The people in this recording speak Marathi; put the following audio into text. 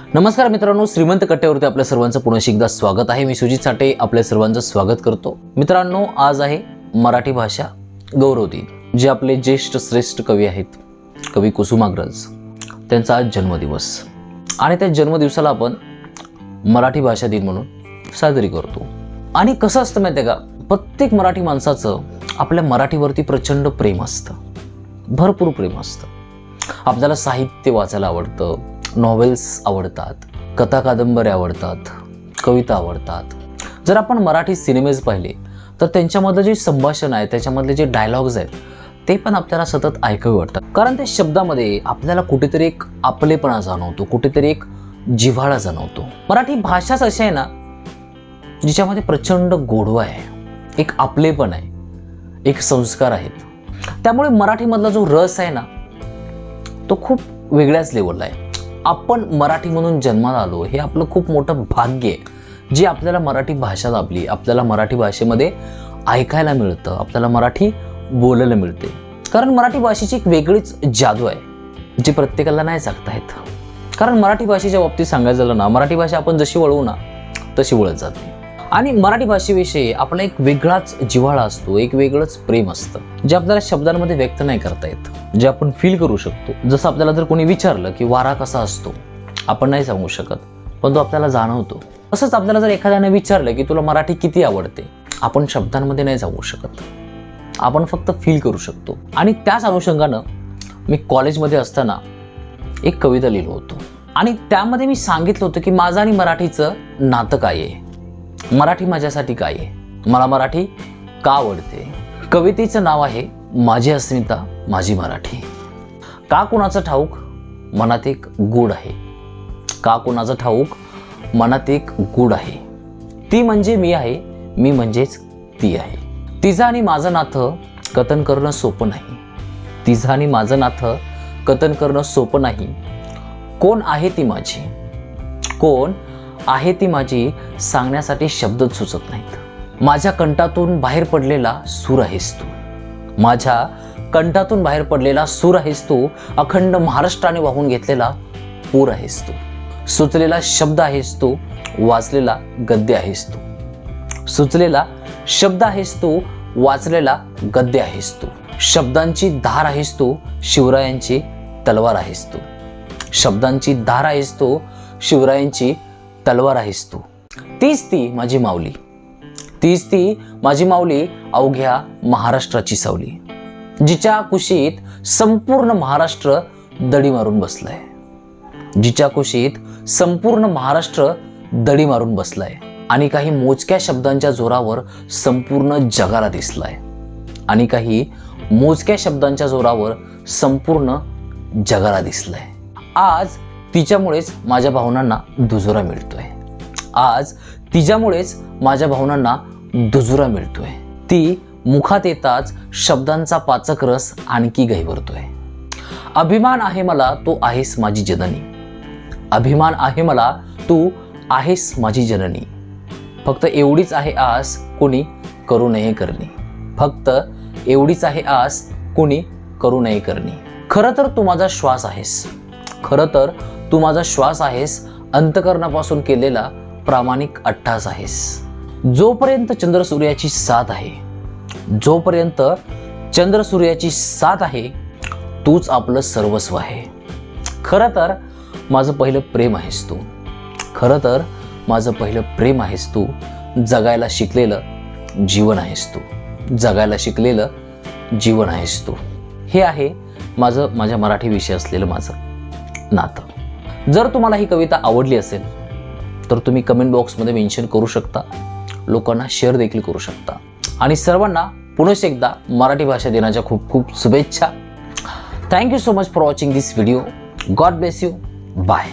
नमस्कार मित्रांनो श्रीमंत कट्ट्यावरती आपल्या सर्वांचं पुन्हा एकदा स्वागत आहे. मी सुजित साठे आपल्या सर्वांचं स्वागत करतो. मित्रांनो आज आहे मराठी भाषा गौरव दिन. जे आपले ज्येष्ठ श्रेष्ठ कवी आहेत कवी कुसुमाग्रज त्यांचा आज जन्मदिवस. आणि त्या जन्मदिवसाला आपण मराठी भाषा दिन म्हणून साजरी करतो. आणि कसं असतं माहिती आहे का? प्रत्येक मराठी माणसाचं आपल्या मराठीवरती प्रचंड प्रेम असतं. भरपूर प्रेम असतं. आपल्याला साहित्य वाचायला आवडतं. नॉवेल्स आवडतात कथा कादंबऱ्या आवडतात कविता आवडतात. जर आपण मराठी सिनेमेज पाहिले तर त्यांच्यामधलं जे संभाषण आहे त्याच्यामधले जे डायलॉग्स आहेत ते पण आपल्याला सतत ऐकावे वाटतात. कारण त्या शब्दामध्ये आपल्याला कुठेतरी एक आपलेपणा जाणवतो कुठेतरी एक जिव्हाळा जाणवतो. मराठी भाषाच अशी आहे ना जिच्यामध्ये प्रचंड गोडवा आहे एक आपलेपण आहे एक संस्कार आहेत त्यामुळे मराठीमधला जो रस आहे ना तो खूप वेगळ्याच लेवलला आहे. आपण मराठी म्हणून जन्माला आलो हे आपलं खूप मोठं भाग्य आहे. जी आपल्याला मराठी भाषा लाभली आपल्याला मराठी भाषेमध्ये ऐकायला मिळतं आपल्याला मराठी बोलायला मिळते. कारण मराठी भाषेची एक वेगळीच जादू आहे जी प्रत्येकाला नाही सांगता येत. कारण मराठी भाषेच्या बाबतीत सांगायचं झालं ना मराठी भाषा आपण जशी वळवू ना तशी वळत जाते. आणि मराठी भाषेविषयी आपला एक वेगळाच जिव्हाळा असतो एक वेगळंच प्रेम असतं जे आपल्याला शब्दांमध्ये व्यक्त नाही करता येत जे आपण फील करू शकतो. जसं आपल्याला जर कोणी विचारलं की वारा कसा असतो आपण नाही सांगू शकत पण तो आपल्याला जाणवतो. तसंच आपल्याला जर एखाद्याने विचारलं की तुला मराठी किती आवडते आपण शब्दांमध्ये नाही सांगू शकत. आपण फक्त फील करू शकतो. आणि त्याच अनुषंगानं मी कॉलेजमध्ये असताना एक कविता लिहिलो होतो. आणि त्यामध्ये मी सांगितलं होतं की माझं आणि मराठीचं नातं काय आहे. मराठी माझ्यासाठी काय आहे? मला मराठी का आवडते? कवितेचं नाव आहे माझी अस्मिता माझी मराठी. का कुणाचं ठाऊक? मनात एक गूढ आहे. का कुणाचं ठाऊक? मनात एक गूढ आहे. ती म्हणजे मी आहे मी म्हणजेच ती आहे. तिचं आणि माझं नातं कथन करणं सोपं नाही. तिचं आणि माझं नातं कथन करणं सोपं नाही. कोण आहे ती माझी? कोण आहे ती माझी सांगण्यासाठी शब्दच सुचत नाहीत माझ्या कंठातून बाहेर पडलेला सूर आहेस तू माझ्या कंठातून बाहेर पडलेला सूर आहेस तू अखंड महाराष्ट्राने वाहून घेतलेला पूर आहेस तू सुचलेला शब्द आहेस तू वाचलेला गद्य आहेस तू सुचलेला शब्द आहेस तू वाचलेला गद्य आहेस तू शब्दांची धार आहेस तू शिवरायांची तलवार आहेस तू शब्दांची धार आहेस तू शिवरायांची तलवार आहेस तू. तीच ती माझी माऊली. तीच ती माझी माऊली अवघ्या महाराष्ट्राची सावली. जिच्या कुशीत संपूर्ण महाराष्ट्र दडी मारून बसलाय. जिच्या कुशीत संपूर्ण महाराष्ट्र दडी मारून बसलाय. आणि काही मोजक्या शब्दांच्या जोरावर संपूर्ण जगाला दिसलाय. आणि काही मोजक्या शब्दांच्या जोरावर संपूर्ण जगाला दिसलाय. आज तिच्यामुळेच माझ्या भावनांना दुजोरा मिळतोय. आज तिच्यामुळेच माझ्या भावनांना दुजुरा मिळतोय. ती मुखात येताच शब्दांचा पाचक रस आणखी गहिवरतोय अभिमान आहे मला तू आहेस माझी जननी. अभिमान आहे मला तू आहेस माझी जननी. फक्त एवढीच आहे आस कोणी करू नये करणी. फक्त एवढीच आहे आस कोणी करू नये करणे. खरं तर तू माझा श्वास आहेस. खरं तर तू माझा श्वास आहेस अंतकरणापासून केलेला प्रामाणिक अट्टास आहेस. जोपर्यंत चंद्र सूर्याची साथ आहे जोपर्यंत चंद्र सूर्याची साथ आहे तूच आपलं सर्वस्व आहे. खरं तर माझं पहिलं प्रेम आहेस तू. खरं तर माझं पहिलं प्रेम आहेस तू. जगायला शिकलेलं जीवन आहेस तू. जगायला शिकलेलं जीवन आहेस तू. हे आहे माझं माझ्या मराठी विषय असलेलं माझं. नातं. जर तुम्हाला ही कविता आवडली असेल तर तुम्ही कमेंट बॉक्समध्ये मेन्शन करू शकता. लोकांना शेअर देखील करू शकता. आणि सर्वांना पुन्हा एकदा मराठी भाषा दिनाच्या खूप खूप शुभेच्छा. Thank you so much for watching this video God bless you bye